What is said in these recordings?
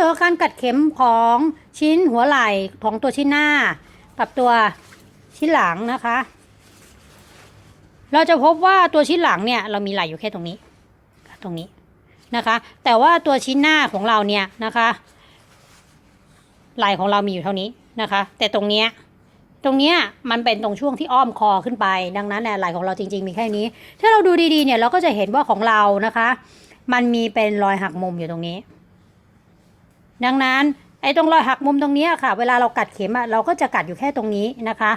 วนขอการกัดเข็มของชิ้นหัวไหล่ของตัวชิ้นหน้า กับตัวชิ้นหลังนะคะ เราจะพบว่าตัวชิ้นหลังเนี่ยเรามีไหล่อยู่แค่ตรงนี้ ตรงนี้นะคะ แต่ว่าตัวชิ้นหน้าของเราเนี่ยนะคะไหล่ของเรามีอยู่เท่านี้นะคะ แต่ตรงเนี้ยตรงเนี้ยมันเป็นตรงช่วงที่อ้อมคอขึ้นไป ดังนั้นไหล่ของเราจริง ๆ มีแค่นี้ ถ้าเราดูดีๆเนี่ยเราก็จะเห็นว่าของเรานะคะ มันมีเป็นรอยหักมุมอยู่ตรงนี้ ดังนั้นไอ้ตรงรอยหักมุมตรงนี้ค่ะ เวลาเรากัดเข็มอะเราก็จะกัดอยู่แค่ตรงนี้นะคะ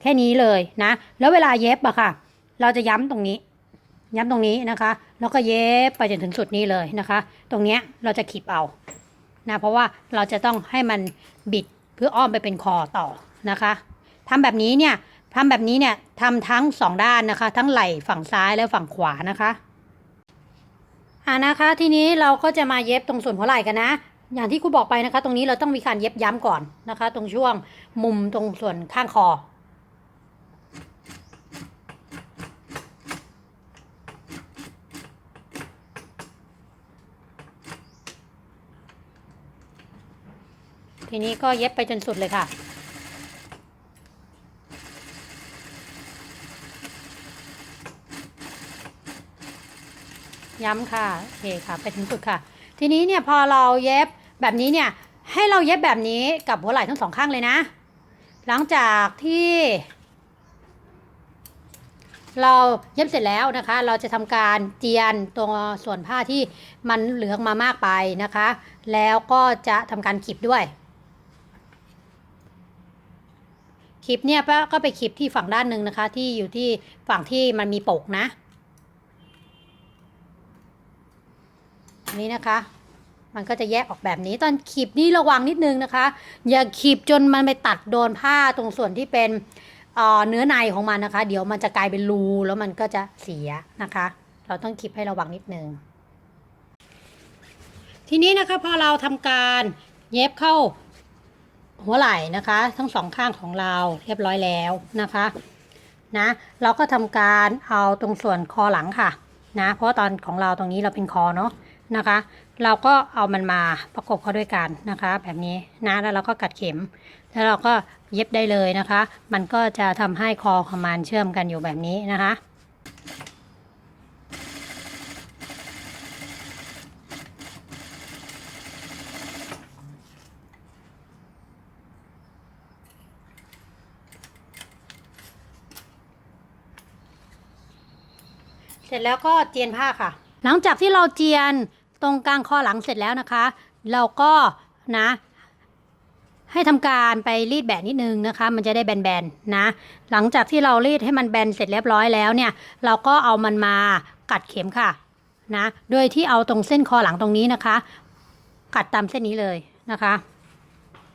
แค่นี้เลยนะ แล้วเวลาเย็บอะค่ะ เราจะย้ำตรงนี้ ย้ำตรงนี้นะคะ แล้วก็เย็บไปจนถึงสุดนี้เลยนะคะ ตรงเนี้ยเราจะขีบเอานะเพราะว่าเราจะต้องให้มันบิดเพื่ออ้อมไปเป็นคอต่อนะคะทำแบบนี้เนี่ยทำแบบนี้เนี่ยทำทั้งสองด้านนะคะ ทั้งไหล่ฝั่งซ้ายและฝั่งขวานะคะอ่านะคะทีนี้เราก็จะมาเย็บตรงส่วนหัวไหล่กันนะ อย่างที่ครูบอกไปนะคะ ตรงนี้เราต้องมีการเย็บย้ำก่อนนะคะ ตรงช่วงมุมตรงส่วนข้างคอทีนี้ก็เย็บไปจนสุดเลยค่ะ ย้ำค่ะโอเคค่ะ ไปถึงสุดค่ะ ทีนี้เนี่ยพอเราเย็บ แบบนี้เนี่ยให้เราเย็บแบบนี้กับหัวไหล่ทั้งสองข้างเลยนะ หลังจากที่ เราเย็บเสร็จแล้วนะคะ เราจะทำการเจียนตัวส่วนผ้าที่มันเหลืองมามากไปนะคะ แล้วก็จะทำการขีบด้วยคลิปเนี่ยก็ไปคลิปที่ฝั่งด้านหนึ่งนะคะ ที่อยู่ที่ฝั่งที่มันมีปกนะนนี้นะคะ มันก็จะแยกออกแบบนี้ตอนขีบนี่ระวังนิดนึงนะคะ อย่าขีบจนมันไปตัดโดนผ้าตรงส่วนที่เป็นเเนื้อในของมันนะคะ เดี๋ยวมันจะกลายเป็นรูแล้วมันก็จะเสียนะคะ เราต้องขีบให้ระวังนิดนึงทีนี้นะคะพอเราทำการเย็บเข้าหัวไหล่นะคะ ทั้งสองข้างของเราเรียบร้อยแล้วนะคะนะเราก็ทำการเอาตรงส่วนคอหลังค่ะ นะ เพราะตอนของเราตรงนี้เราเป็นคอเนาะนะคะ เราก็เอามันมาประกบเข้าด้วยกันนะคะ แบบนี้นะแล้วเราก็กัดเข็ม แล้วเราก็เย็บได้เลยนะคะ มันก็จะทำให้คอของมันเชื่อมกันอยู่แบบนี้นะคะ ร็จแล้วก็เจียนผ้าค่ะ หลังจากที่เราเจียนตรงกลางคอหลังเสร็จแล้วนะคะ เราก็นะ ให้ทำการไปรีดแบะนิดนึงนะคะ มันจะได้แบนๆนะ หลังจากที่เรารีดให้มันแบนเสร็จเรียบร้อยแล้วเนี่ย เราก็เอามันมากัดเข็มค่ะนะ โดยที่เอาตรงเส้นคอหลังตรงนี้นะคะ กัดตามเส้นนี้เลยนะคะ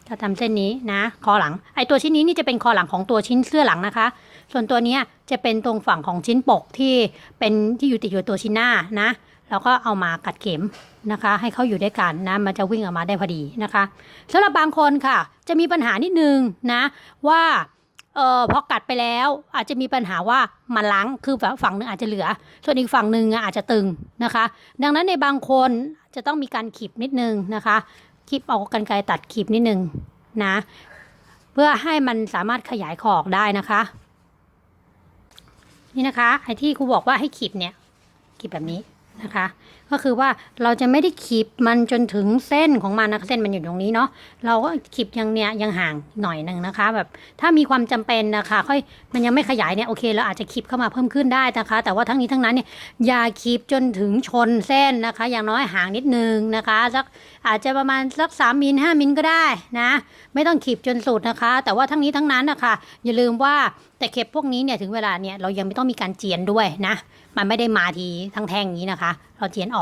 ถ้าทำเส้นนี้นะคอหลังไอตัวชิ้นนี้นี่จะเป็นคอหลังของตัวชิ้นเสื้อหลังนะคะ ส่วนตัวนี้จะเป็นตรงฝั่งของชิ้นปกที่เป็นที่อยู่ติดอยู่ตัวชิ้นหน้านะแล้วก็เอามากัดเข็มนะคะ ให้เขาอยู่ด้วยกันนะมันจะวิ่งออกมาได้พอดีนะคะสำหรับบางคนค่ะ จะมีปัญหานิดนึงนะว่าเออพอกัดไปแล้วอาจจะมีปัญหาว่ามันล้างคือฝั่งหนึ่งอาจจะเหลือ ส่วนอีกฝั่งหนึ่งอาจจะตึงนะคะ ดังนั้นในบางคนจะต้องมีการขีบนิดนึงนะคะ ขีบเอากันไกลตัดคลิปนิดนึงนะ เพื่อให้มันสามารถขยายขอออกได้นะคะ นี่นะคะไอ้ที่ครูบอกว่าให้ขีดเนี่ยขีดแบบนี้นะคะก็คือว่าเราจะไม่ได้ขีบมันจนถึงเส้นของมันนะเส้นมันอยู่ตรงนี้เนาะเราก็ขีบยังเนี่ยยังห่างหน่อยหนึ่งนะคะ แบบถ้ามีความจำเป็นนะคะ ค่อยมันยังไม่ขยายเนี่ยโอเคเราอาจจะขีบเข้ามาเพิ่มขึ้นได้นะคะ แต่ว่าทั้งนี้ทั้งนั้นเนี่ยอย่าขีบจนถึงชนเส้นนะคะ อย่างน้อยห่างนิดนึงนะคะสักอาจจะประมาณสักสามมิลห้ามิลก็ได้นะ ไม่ต้องขีบจนสุดนะคะ แต่ว่าทั้งนี้ทั้งนั้นนะคะอย่าลืมว่าแต่เข็บพวกนี้เนี่ยถึงเวลาเนี่ยเรายังไม่ต้องมีการเจียนด้วยนะ มันไม่ได้มาทีทั้งแท่งอย่างนี้นะคะ เราเจียนอ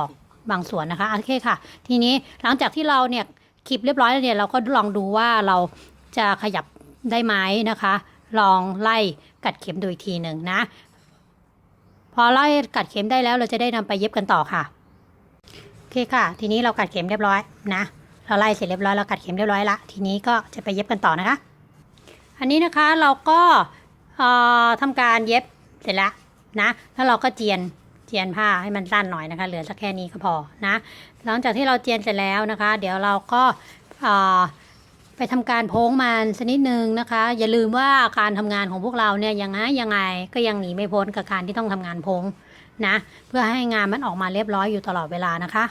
บางส่วนนะคะโอเคค่ะ ทีนี้หลังจากที่เราเนี่ยคลิปเรียบร้อยแล้วเนี่ยเราก็ลองดูว่าเราจะขยับได้ไหมนะคะ ลองไล่กัดเข็มดูอีกทีหนึ่งนะ พอไล่กัดเข็มได้แล้วเราจะได้นำไปเย็บกันต่อค่ะโอเคค่ะ ทีนี้เรากัดเข็มเรียบร้อยนะเราไล่เสร็จเรียบร้อยเรากัดเข็มเรียบร้อยละทีนี้ก็จะไปเย็บกันต่อนะคะ อันนี้นะคะเราก็เอ่อทำการเย็บเสร็จแล้วนะแล้วเราก็เจียน เจียนผ้าให้มันสั้นหน่อยนะคะ เหลือสักแค่นี้ก็พอนะ หลังจากที่เราเจียนเสร็จแล้วนะคะ เดี๋ยวเราก็ไปทำการโพ้งมันสักนิดนึงนะคะ อย่าลืมว่าการทำงานของพวกเราเนี่ยยังไงยังไงก็ยังหนีไม่พ้นกับการที่ต้องทำงานโพ้งนะ เพื่อให้งานมันออกมาเรียบร้อยอยู่ตลอดเวลานะคะ